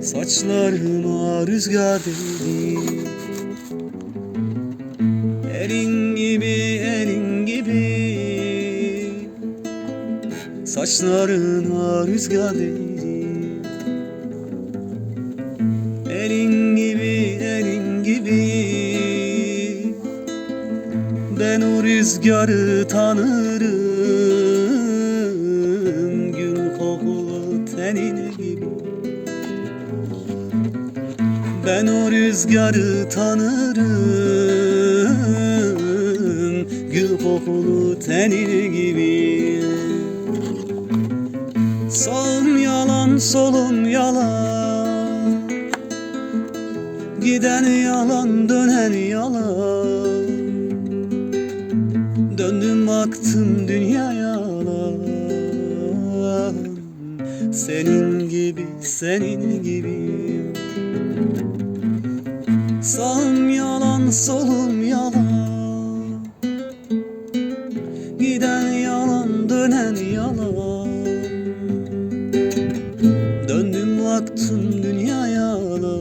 Saçlarıma rüzgar değdi. Elin gibi elin gibi. Saçlarına rüzgar değdi. Elin gibi elin gibi. Ben o rüzgarı tanırım. Gül kokulu tenin gibi Ben o rüzgarı tanırım Gül kokulu tenin gibi. Sağım yalan solum yalan. Giden yalan dönen yalan. Döndüm baktım dünya Senin gibi senin gibi Sağım yalan solum yalan. Giden yalan dönen yalan. Döndüm baktım dünya yalan.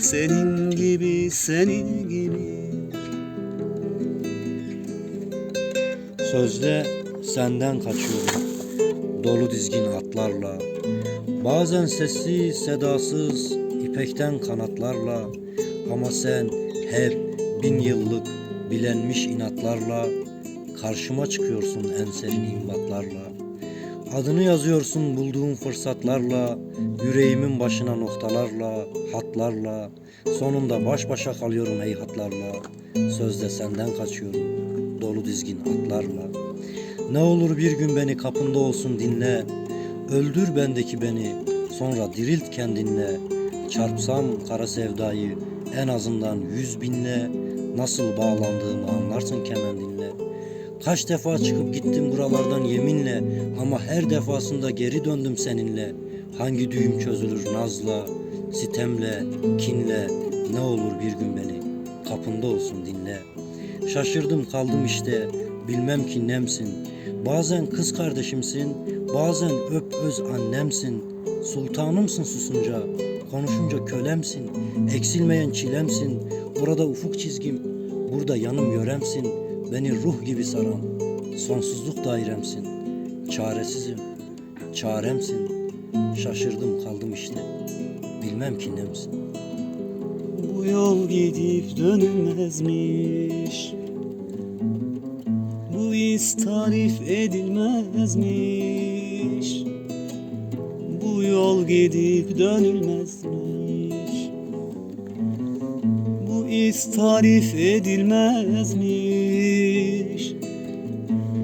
Senin gibi senin gibi. Sözde senden kaçıyorum. Dolu dizgin atlarla. Bazen sessiz sedasız ipekten kanatlarla Ama sen hep bin yıllık bilenmiş inatlarla Karşıma çıkıyorsun en serin imbatlarla. Adını yazıyorsun bulduğun fırsatlarla Yüreğimin başına noktalarla, hatlarla. Sonunda baş başa kalıyorum heyhatlarla Sözde senden kaçıyorum dolu dizgin atlarla. Ne olur bir gün beni kapında olsun dinle. Öldür bendeki beni sonra dirilt kendinle Çarpsam kara sevdayı en azından yüz binle Nasıl bağlandığımı anlarsın kemendinle Kaç defa çıkıp gittim buralardan yeminle Ama her defasında geri döndüm seninle. Hangi düğüm çözülür nazla, sitemle, kinle Ne olur bir gün beni kapında olsun dinle. Şaşırdım kaldım işte bilmem ki nemsin. Bazen kız kardeşimsin bazen öp öz annemsin. Sultanımsın susunca konuşunca kölemsin Eksilmeyen çilemsin. Burada ufuk çizgim burada yanım yöremsin. Beni ruh gibi saran sonsuzluk dairemsin. Çaresizim çaremsin. Şaşırdım kaldım işte. Bilmem ki nemsin. Bu yol gidip dönülmezmiş. Bu iz tarif edilmezmiş yol gidip dönülmezmiş. Bu iz tarif edilmezmiş.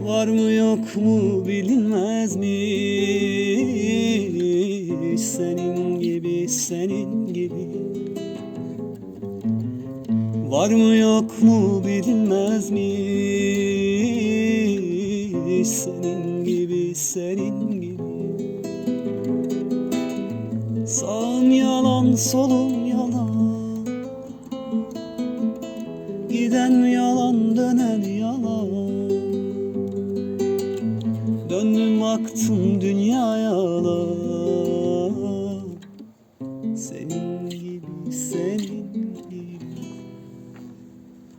Var mı yok mu bilinmezmiş. Senin gibi senin gibi. Var mı yok mu bilinmezmiş. Senin gibi senin gibi Sağım yalan solum yalan. Giden yalan dönen yalan. Döndüm aktım dünyaya.